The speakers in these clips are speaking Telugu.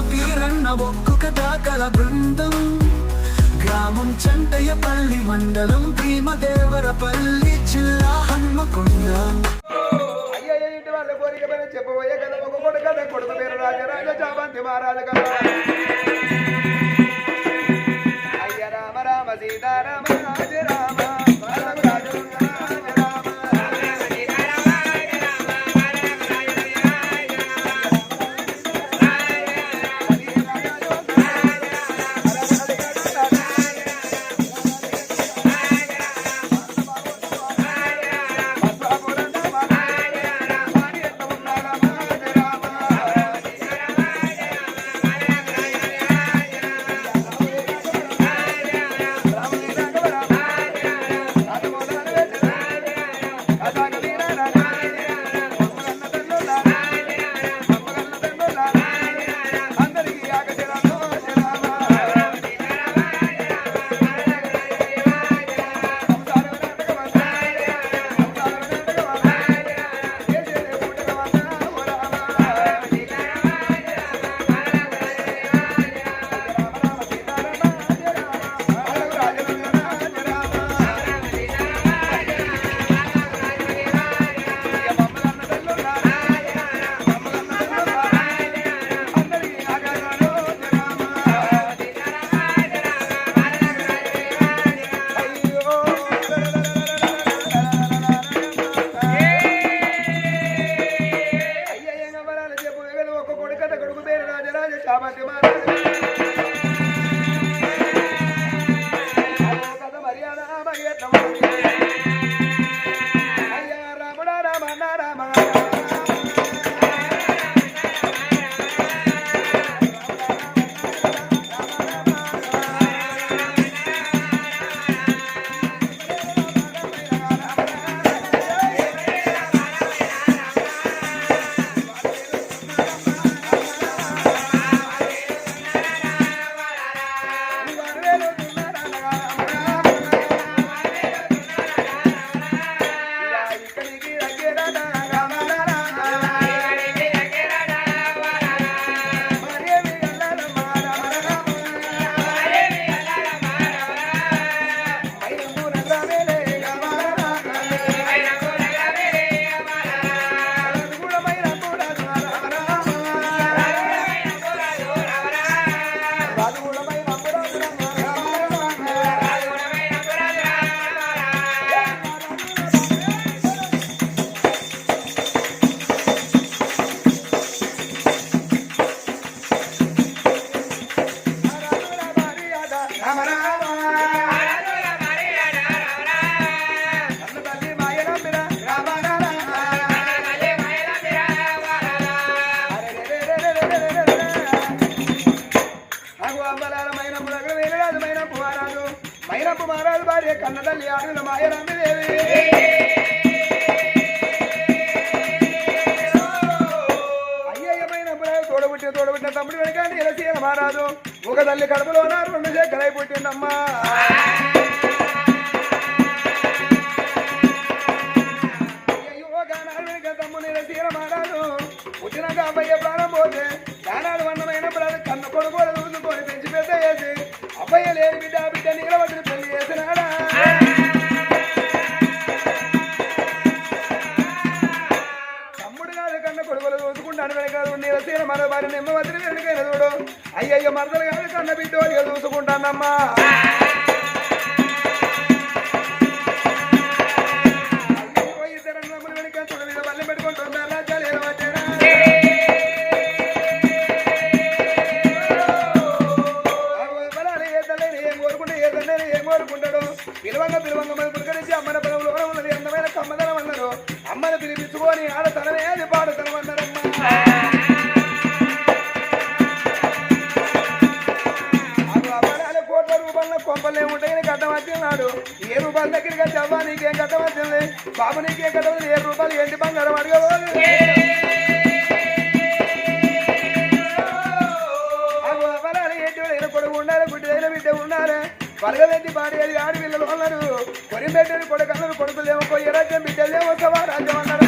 వీరన్న ఒక్కొక్క దాకల బృందం. గ్రామం చంటయ్యపల్లి మండలం భీమదేవరపల్లి జిల్లా హన్మకొండ. చెప్పబోయే కదా ఒక కొడుకు కదా కొడుకు పేరు రాజరాజ చామంతి మహారాజ కదా తోడబుట్టిన తోడబుట్టిన తమ్ముడు వెనకాండి ఎలసీన మహారాజు ఒక తల్లి కడుపులో రెండు చెక్కలై పుట్టిందమ్మా గానాలు పుట్టినాక అబ్బయ్య ప్రాణం పోతే గానాలు వన్నమైనప్పుడు అది కన్న కొడుకు పెంచి పెద్ద చేసి అబ్బయ్య లేని బిడ్డ బిడ్డ నీలవతిని మరో భార్య నిమ్మవతిని వెనుకైన చూడు. అయ్యయ్య మరదలు కానీ కన్న బిడ్డ వాడిగా చూసుకుంటానమ్మా. రూపాయల నీకేం కట్టం బాబు నీకేం కట్టవద్దు ఏడు ఏ రూపాయలు ఏంటి బంగారం అడగవాలి అగో అవరాలు కొడుకు ఉండాలి బిడ్డ ఉండాలి పరగబెట్టి పాడేది ఆడి పిల్లలు అన్నారు కొరిపెట్టని కొడుకు అన్నారు కొడుకులేమో పోయి రాజ్యం బిడ్డలేమో సవా రాజ్యం అన్నారు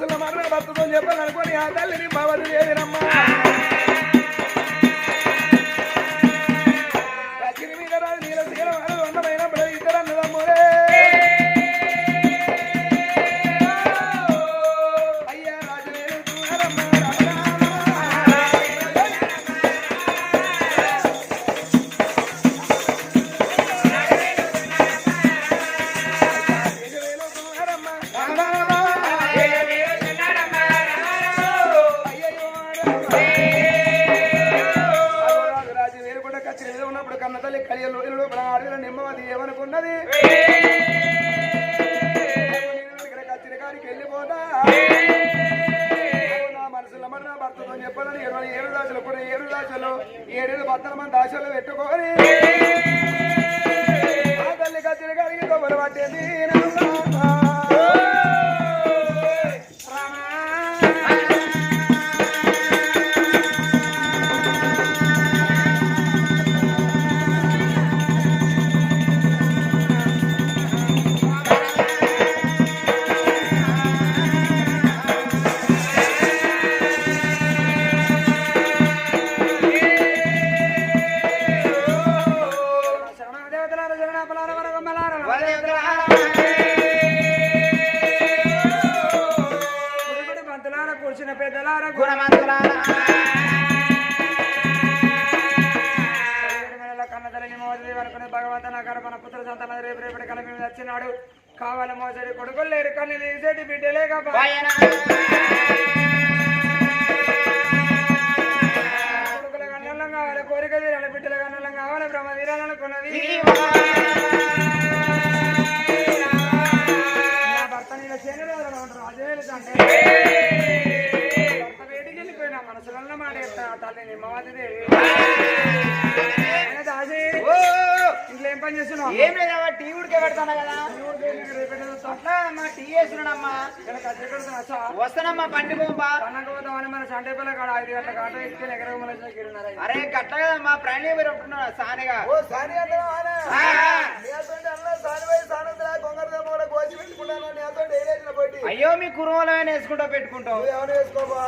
మనసులో మరణ భర్తతో చెప్పాలనుకొని ఆ తల్లిని భవతి లేదినమ్మా ఉన్నప్పుడు కన్న తల్లి కలియలు ఆడవిలో నిమ్మది ఏమనుకున్నది? ఇక్కడ కచ్చిన కాడికి వెళ్ళిపోతా నా మనసులో మరి నా భర్తతో చెప్పాలని ఇరవై ఏడు దాచులు కూడా ఏడు దాచులు ఏడేడు భర్తల మంది దాచులు పెట్టుకొని ఆ తల్లి కచ్చిన కాడికి కొబ్బరి పట్టేది మోసడి కొడుకులు లేరు కన్ను తీసేటి బిడ్డలే కాబా కొడుకుల కన్నులం కావాలి కోరిక తీరాలి బిడ్డల కన్నులం కావాలి బ్రహ్మ తీరాలనుకున్నది భర్త నీళ్ళ ఉంటారు అదే అంటే. భర్త వేడికి వెళ్ళిపోయినా మనసులో మాట చెప్తా తల్లి నిమ్మవతి పని చేస్తున్నావు? ఏం లేదమ్మా టీ ఉడికే పెడతాను కదా? అట్లా అమ్మా టీ వేస్తున్నాడమ్మా. వస్తానమ్మా మన సండే పిల్ల కాడ ఐదు గంటల కాట ఇస్తే ఎక్కడ కిరున్నారు అరే గట్ల కదమ్మా ప్రాణి మీరు ఉంటున్నా సానిగా. ఓ సాని అయ్యో మీ కురుమలమైన వేసుకుంటా పెట్టుకుంటావు. నువ్వు ఎవరు వేసుకోబా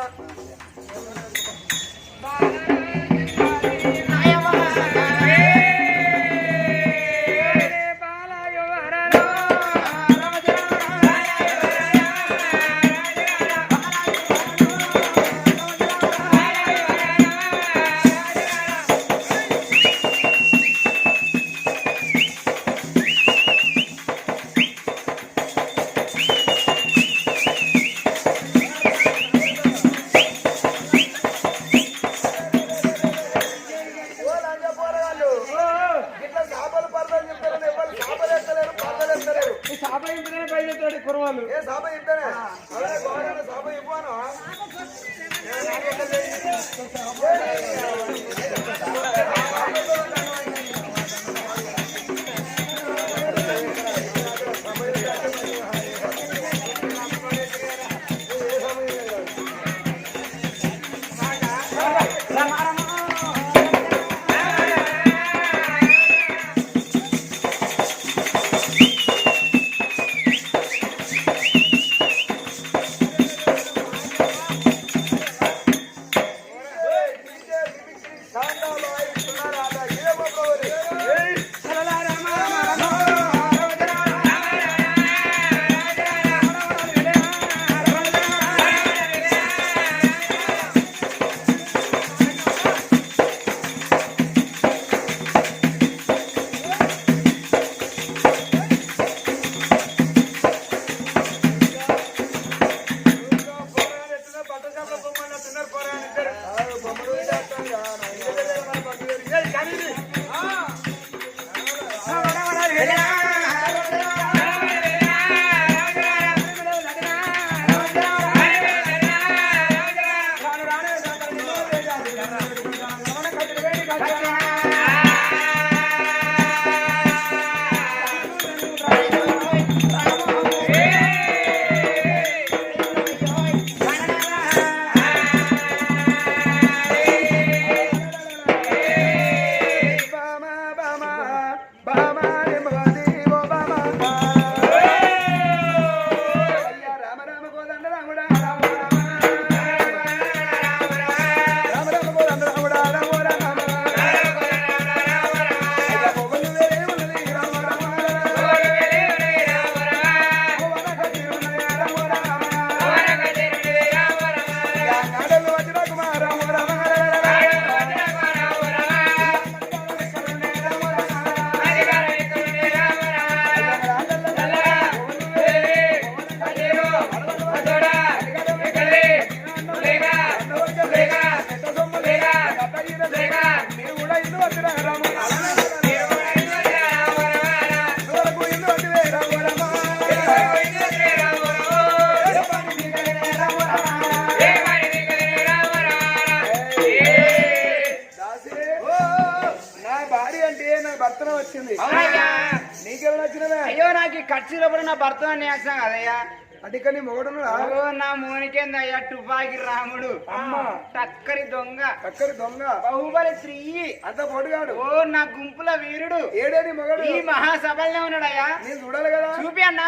నా మోనికేందయ్యా తుపాకి రాముడు. అమ్మా. టక్కరి దొంగ. అక్కడి దొంగ. బాహుబలి త్రీ అంత పొడుగాడు. ఓ నా గుంపుల వీరుడు. ఏడే నీ మొగడు. ఈ మహాసభలనే ఉన్నాడయ్యా. నేను చూడాలి కదా. చూపి అన్న.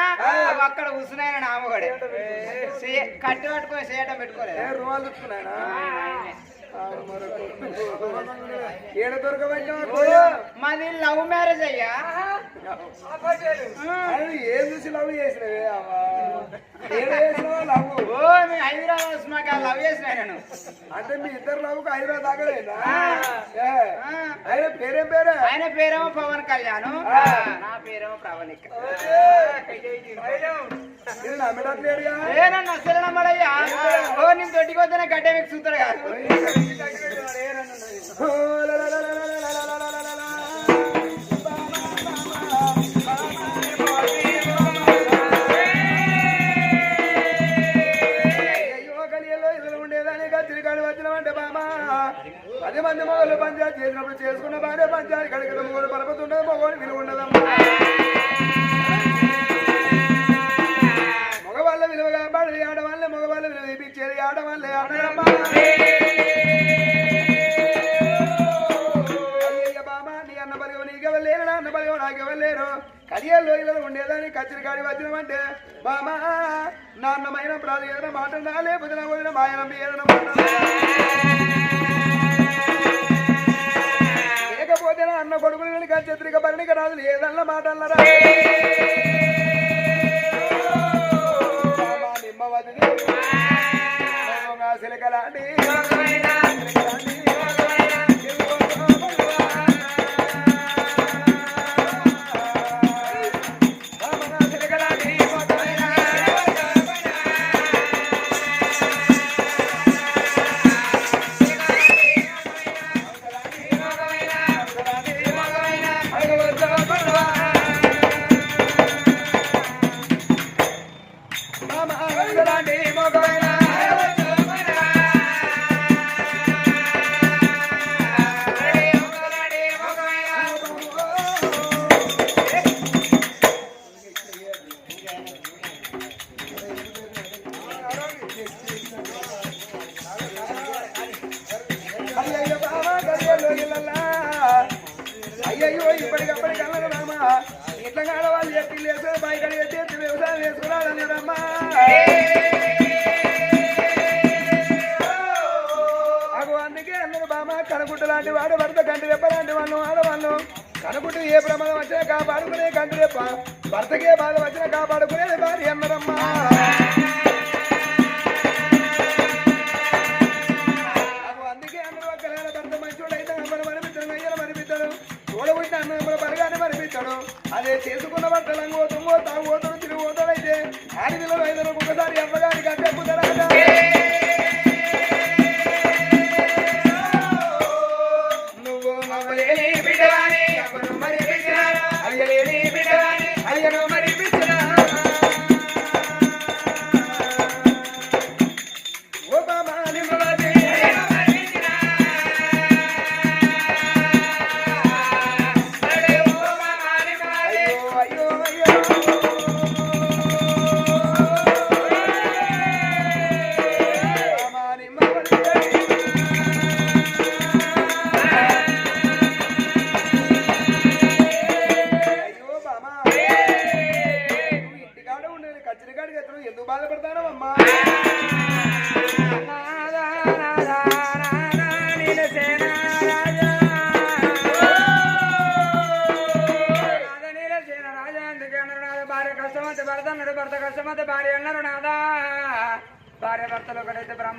అక్కడ కూర్చున్నాయన నామగడే కట్టి పట్టుకొని చేయటం పెట్టుకోలేదు. రుమాలు చుట్టుకున్నాయనా ఏడ దొరకబట్టినా ఓ, మాది లవ్ మ్యారేజ్ అయ్యా. ఏం చూసి లవ్ చేసినవే హైదరాబాద్ వస్తున్నాక లవ్ చేసిన నేను. అంటే మీ ఇద్దరు లవ్ హైదరాబాద్ దాకలేదా ఆయన పేరేం పేరే? ఆయన పేరేమో పవన్ కళ్యాణ్. నా పేరేమో ప్రవళిక. ఏనన్నా అసలు నమ్మడయ్యా ఓ నేను తొట్టికి వద్దనే గడ్డ మీకు చూస్తాడు పది మంది మొగలు పంచాయతీ చేసినప్పుడు చేసుకున్న భార్య పంచాయతీ కడిగిన మొగలు పరపతుండదు మొగలు విలువ ఉండదమ్మా. విలువ కాపాడేది ఆడవాళ్ళే మగవాళ్ళ విలువ ఇప్పించేది ఆడవాళ్ళ ఆడగమ్మా అన్న బలిగో నీకు ఎవరు అన్న బలిగో నాకు ఎవరు లేరు. కడియాలు లోయలలో ఉండేదాన్ని కచ్చరికాడి వచ్చిన అంటే మామా నాన్నమైన ప్రాధి ఏదైనా మాట లేకపోతే నా వదిన మాయన ఏదైనా మాట లేకపోతే అన్న కొడుకులు కచ్చరిక పరిణిక రాజులు ఏదన్నా మాట అమ్మవారిని. సిలకలాంటి ఎత్తి లేసు బయట వ్యవసాయం అగో అందుకే అందరూ బామ లాంటి వాడు భర్త కంటి రెప్ప లాంటి వాళ్ళు ఆడవాళ్ళు. కనుకుంటూ ఏ ప్రమాదం వచ్చినా కాపాడుకునే కంటి రెప్ప. భర్తకే బాధ వచ్చినా కాపాడుకునేది భార్య అన్నరమ్మా ఇస్తాడు అదే చేసుకున్న బట్టలంగు పోతాం పోతాం పోతాడు ఆడి పిల్లలు ఐదు ఒకసారి అమ్మగారికి అంటే కుదరాడా నువ్వు మమ్మల్ని మరి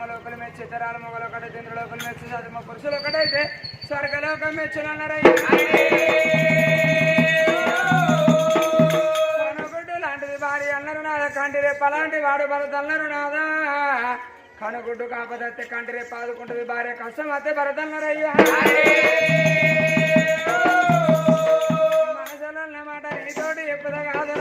బ్రహ్మలోకలు మెచ్చి ఇతరాలు మొగలు ఒకటైతే ఇంద్రలోకలు మెచ్చి సదుమ పురుషులు ఒకటైతే స్వర్గలోకం మెచ్చులు అన్నారయ్యా లాంటిది భార్య అన్నారు నాదా కంటి రేపు అలాంటి వాడు భరత అన్నారు నాదా. కనుగుడ్డు కాపదత్తే కంటి రేపు ఆదుకుంటుంది భార్య కష్టం అత్తే భరత అన్నారయ్యా మనసులో మాట నీతోటి ఎప్పుదా కాదు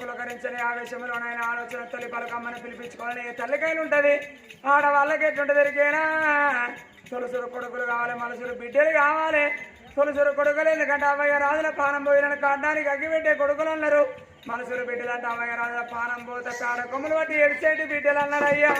పులకరించని ఆవేశంలోనైనా ఆలోచన తల్లి పలకమ్మని పిలిపించుకోవాలని ఏ తల్లికైనా ఉంటుంది? ఆడవాళ్ళకి ఎట్లుంటది ఎరికేనా తొలసరు కొడుకులు కావాలి మనసులు బిడ్డలు కావాలి. తొలసరు కొడుకులు ఎందుకంటే అమ్మయ్య రాజుల పానం పోయిన కాడడానికి అగ్గిపెట్టే కొడుకులు అన్నారు. మనసులు బిడ్డలు అంటే అమ్మయ్య రాజుల పానం పోతే కాడ కొమ్ములు బట్టి ఎడిసేటి బిడ్డలు అన్నారు అయ్యా.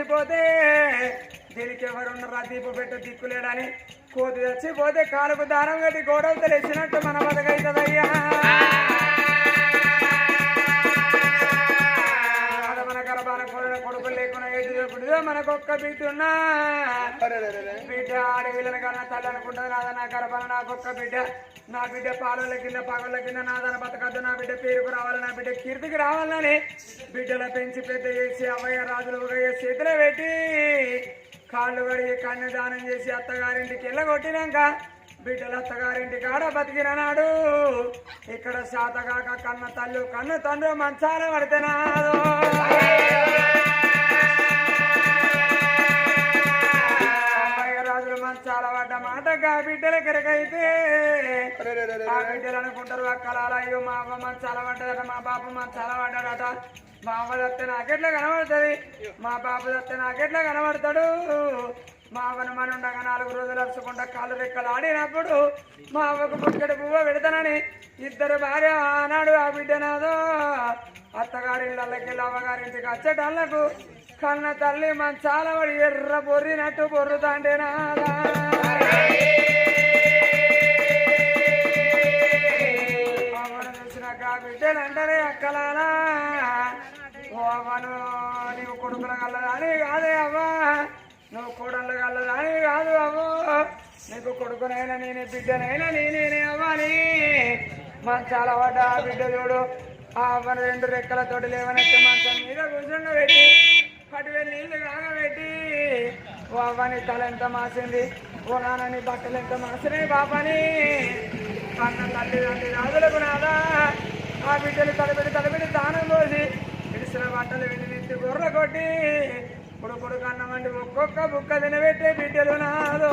చచ్చిపోతే దీనికి ఎవరున్నారా దీపం పెట్టు దిక్కులేడని కోతి చచ్చిపోతే కాలుకు దారం కట్టి గోడలు తెలిసినట్టు మన బతకైతుందయ్యా. దొరుకుతుందో మనకొక్క బిడ్డ ఉన్నా బిడ్డ ఆడవిళ్ళని కన్నా తల్లి అనుకుంటుంది నాద నా గర్భాన నాకొక్క బిడ్డ. నా బిడ్డ పాలల కింద పగల కింద నాదన బతకద్దు నా బిడ్డ పేరుకు రావాలి నా బిడ్డ కీర్తికి రావాలని బిడ్డల పెంచి పెద్ద చేసి అవయ్య రాజులు ఉగయ్య చేతిలో పెట్టి కాళ్ళు కడిగి కన్యదానం చేసి అత్తగారింటికి వెళ్ళగొట్టినాక బిడ్డల అత్తగారింటి కాడ బతికిన నాడు ఇక్కడ శాతగాక కన్న తల్లు కన్ను తండ్రి మంచాల పడితేనాదో మంచాల పడ్డ మాటగా బిడ్డల కిరకైతే ఆ బిడ్డలు అనుకుంటారు అక్కలాల అయ్యో మా అమ్మ మంచాల పడ్డదట మా బాబు మంచాల పడ్డాడట మా అమ్మ దత్తే నాకెట్లా కనబడుతుంది? మా బాబు దత్తే నాకెట్లా కనబడతాడు? మా అవ్వను మన ఉండగా నాలుగు రోజులు అరుచుకుంటా కాళ్ళు రెక్కలు ఆడినప్పుడు మా అవ్వకు పుట్టడు పువ్వ పెడతానని ఇద్దరు భార్య ఆనాడు ఆ బిడ్డ నాదో. అత్తగారిళ్ళకి అవ్వగారింటికి వచ్చేటళ్ళకు కన్న తల్లి మన పడి ఎర్ర బొర్రినట్టు బొర్రుతాండే నాదా. అవను చూసినాక బిడ్డలు అంటారే అక్కలాలా ఓ అవ్వను నీవు కొడుకుల కలదాని కాదే అవ్వా. నువ్వు కోడళ్ళ కలదాని కాదు అవ్వో. నీకు కొడుకునైనా నేనే బిడ్డనైనా నేనే అవ్వాలి మంచాల పడ్డ ఆ బిడ్డ చూడు. ఆ మన రెండు రెక్కలతోటి లేవనెత్తి మంచం మీద కూర్చుండ పెట్టి వెళ్ళి నీళ్ళు కాగబెట్టి ఓ అవ్వని తల ఎంత మాసింది? ఓ నాన్నని బట్టలు ఎంత మాసినాయి పాపని అన్న తల్లి తండ్రి రాజులకు నాదా? ఆ బిడ్డలు తలబెట్టి తలపెట్టి దానం పోసి పిలిచిన బట్టలు వెళ్ళి నెత్తి గొర్రె కొట్టి ఇప్పుడు కొడుకు అన్నమండి ఒక్కొక్క బుక్క తినబెట్టే బిడ్డలు నాదో.